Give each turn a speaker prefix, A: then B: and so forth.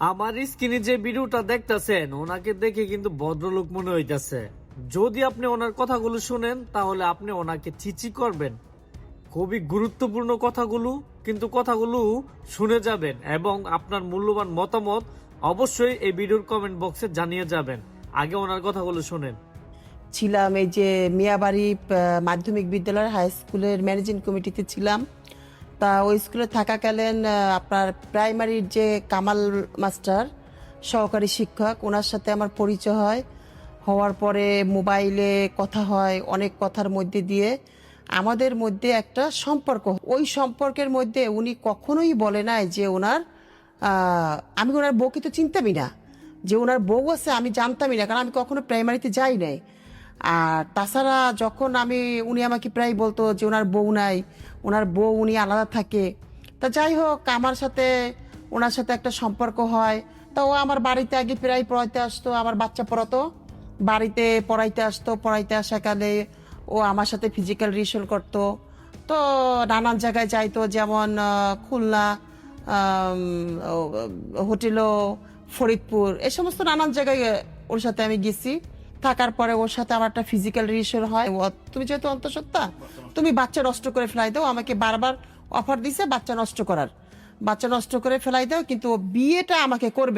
A: আমার স্ক্রিনে যে ভিডিওটা দেখতেছেন, ওনাকে দেখে কিন্তু ভদ্রলোক মনে হইতেছে। যদি আপনি ওনার কথাগুলো শুনেন, তাহলে আপনি ওনাকে চিচি করবেন। খুবই গুরুত্বপূর্ণ কথাগুলো, কিন্তু কথাগুলো শুনে যাবেন এবং আপনার মূল্যবান মতামত অবশ্যই এই ভিডিওর কমেন্ট বক্সে জানিয়ে যাবেন। আগে ওনার কথাগুলো শুনেন।
B: ছিলাম এই যে মিয়াবাড়ি মাধ্যমিক বিদ্যালয় হাই স্কুলের ম্যানেজিং কমিটিতে ছিলাম। তা ওই স্কুলে থাকাকালীন আপনার প্রাইমারির যে কামাল মাস্টার, সহকারী শিক্ষক, ওনার সাথে আমার পরিচয় হয়। হওয়ার পরে মোবাইলে কথা হয়, অনেক কথার মধ্যে দিয়ে। আমাদের মধ্যে একটা সম্পর্ক ওই সম্পর্কের মধ্যে উনি কখনোই বলে নাই যে ওনার আমি ওনার বউকে তো চিনতামই না। যে ওনার বউ আছে, আমি জানতামই না, কারণ আমি কখনো প্রাইমারিতে যাই নাই। আর তাছাড়া যখন আমি, উনি আমাকে প্রায় বলতো যে ওনার বউ নাই, ওনার বউ উনি আলাদা থাকে। তা যাই হোক, আমার সাথে, ওনার সাথে একটা সম্পর্ক হয়। তা ও আমার বাড়িতে আগে প্রায় পড়াইতে আসতো, আমার বাচ্চা পড়াতো। বাড়িতে পড়াইতে আসতো, পড়াইতে আসাকালে ও আমার সাথে ফিজিক্যাল রিলেশন করতো। তো নানান জায়গায় যাইতো, যেমন খুলনা হোটেলও, ফরিদপুর, এ সমস্ত নানান জায়গায় ওর সাথে আমি গেছি। থাকার পরে ওর সাথে আমার একটা ফিজিক্যাল রিলেশন হয়। ও, তুমি যেহেতু অন্তঃসত্ত্বা তুমি বাচ্চা নষ্ট করে ফেলাই দাও আমাকে বারবার অফার দিছে বাচ্চা নষ্ট করার। বাচ্চা নষ্ট করে ফেলাই দাও কিন্তু বিয়েটা আমাকে করবে